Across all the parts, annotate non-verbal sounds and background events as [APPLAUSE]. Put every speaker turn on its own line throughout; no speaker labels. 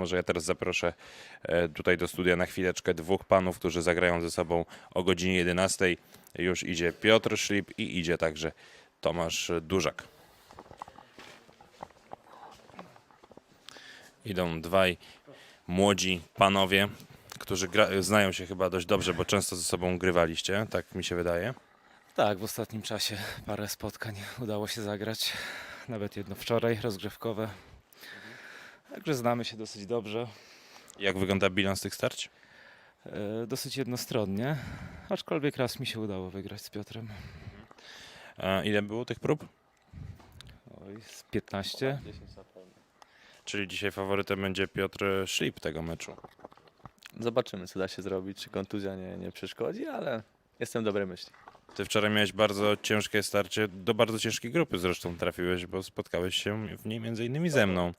Może ja teraz zaproszę e, tutaj do studia na chwileczkę dwóch panów, którzy zagrają ze sobą o godzinie 11. Już idzie Piotr Szlip i idzie także Tomasz Dużak. Idą dwaj młodzi panowie, którzy znają się chyba dość dobrze, bo często ze sobą grywaliście, tak mi się wydaje.
Tak, w ostatnim czasie parę spotkań udało się zagrać. Nawet jedno wczoraj, rozgrzewkowe. Także znamy się dosyć dobrze.
Jak wygląda bilans tych starć?
E, dosyć jednostronnie, aczkolwiek raz mi się udało wygrać z Piotrem.
E, ile było tych prób?
Oj, z 15.
Czyli dzisiaj faworytem będzie Piotr Szlip tego meczu.
Zobaczymy, co da się zrobić, czy kontuzja nie, nie przeszkodzi, ale jestem dobrej myśli.
Ty wczoraj miałeś bardzo ciężkie starcie, do bardzo ciężkiej grupy zresztą trafiłeś, bo spotkałeś się w niej między innymi ze mną.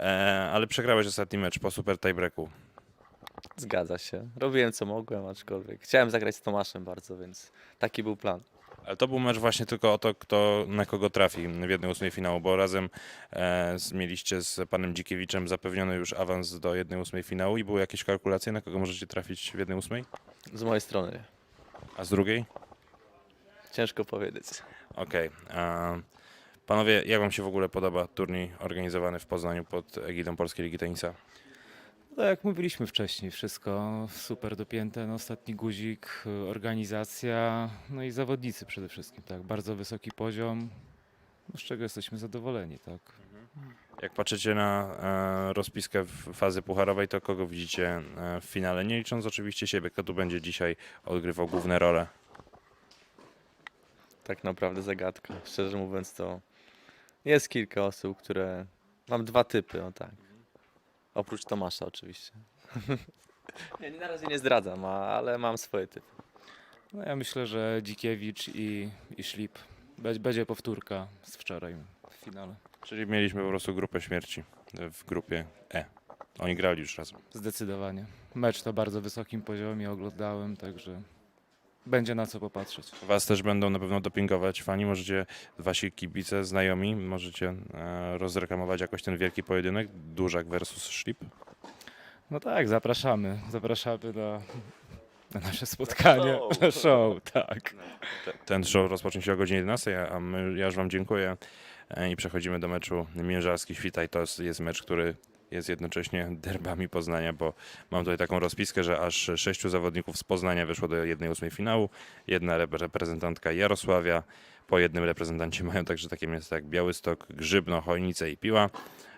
E, ale przegrałeś ostatni mecz po super tiebreaku.
Zgadza się. Robiłem, co mogłem, aczkolwiek chciałem zagrać z Tomaszem bardzo, więc taki był plan.
Ale to był mecz właśnie tylko o to, kto na kogo trafi w jednej ósmej finału, bo razem e, z- mieliście z panem Dzikiewiczem zapewniony już awans do jednej ósmej finału i były jakieś kalkulacje, na kogo możecie trafić w jednej ósmej?
Z mojej strony nie.
A z drugiej?
Ciężko powiedzieć.
Okej. a Panowie, jak wam się w ogóle podoba turniej organizowany w Poznaniu pod egidą Polskiej Ligi Tenisa?
No tak jak mówiliśmy wcześniej, wszystko super dopięte, no, ostatni guzik, organizacja, no i zawodnicy przede wszystkim, tak, bardzo wysoki poziom, no, z czego jesteśmy zadowoleni, tak.
Jak patrzycie na e, rozpiskę w fazy pucharowej, to kogo widzicie e, w finale? Nie licząc oczywiście siebie, kto tu będzie dzisiaj odgrywał główne role.
Tak naprawdę zagadka. Szczerze mówiąc, to jest kilka osób, które. Mam dwa typy, o tak. Oprócz Tomasza, oczywiście. [LAUGHS] nie, na razie nie zdradzam, a- ale mam swoje typy.
No ja myślę, że Dzikiewicz i, i Szlip, Be- będzie powtórka z wczoraj w finale.
Czyli mieliśmy po prostu grupę śmierci w grupie E. Oni grali już razem.
Zdecydowanie. Mecz to bardzo wysokim poziomie oglądałem, także będzie na co popatrzeć.
Was też będą na pewno dopingować fani. Możecie, wasi kibice, znajomi, możecie e, rozreklamować jakoś ten wielki pojedynek. Dużak versus Szlip.
No tak, zapraszamy. Zapraszamy na, na nasze spotkanie, na show, tak.
Te- Ten show rozpocznie się o godzinie 11, a my, ja już Wam dziękuję e, i przechodzimy do meczu Mierzarski Świtaj. To jest- jest mecz, który jest jednocześnie derbami Poznania, bo mam tutaj taką rozpiskę, że aż sześciu zawodników z Poznania wyszło do jednej ósmej finału. Jedna rep- reprezentantka Jarosławia, po jednym reprezentancie [LAUGHS] mają także takie miasta jak Białystok, Grzybno, Chojnice i Piła.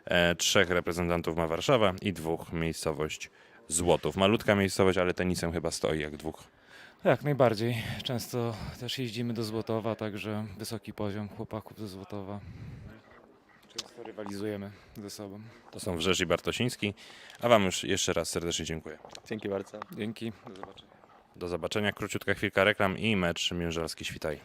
E, trzech reprezentantów ma Warszawa i dwóch miejscowość Złotów. Malutka miejscowość, ale tenisem chyba stoi jak dwóch.
Jak najbardziej. Często też jeździmy do Złotowa, także wysoki poziom chłopaków ze Złotowa. Często rywalizujemy ze sobą.
To są Wrzesz i Bartosiński. A Wam już jeszcze raz serdecznie dziękuję.
Dzięki bardzo.
Dzięki, do zobaczenia.
Do zobaczenia. Króciutka chwilka reklam i mecz Mierzarski Świtaj.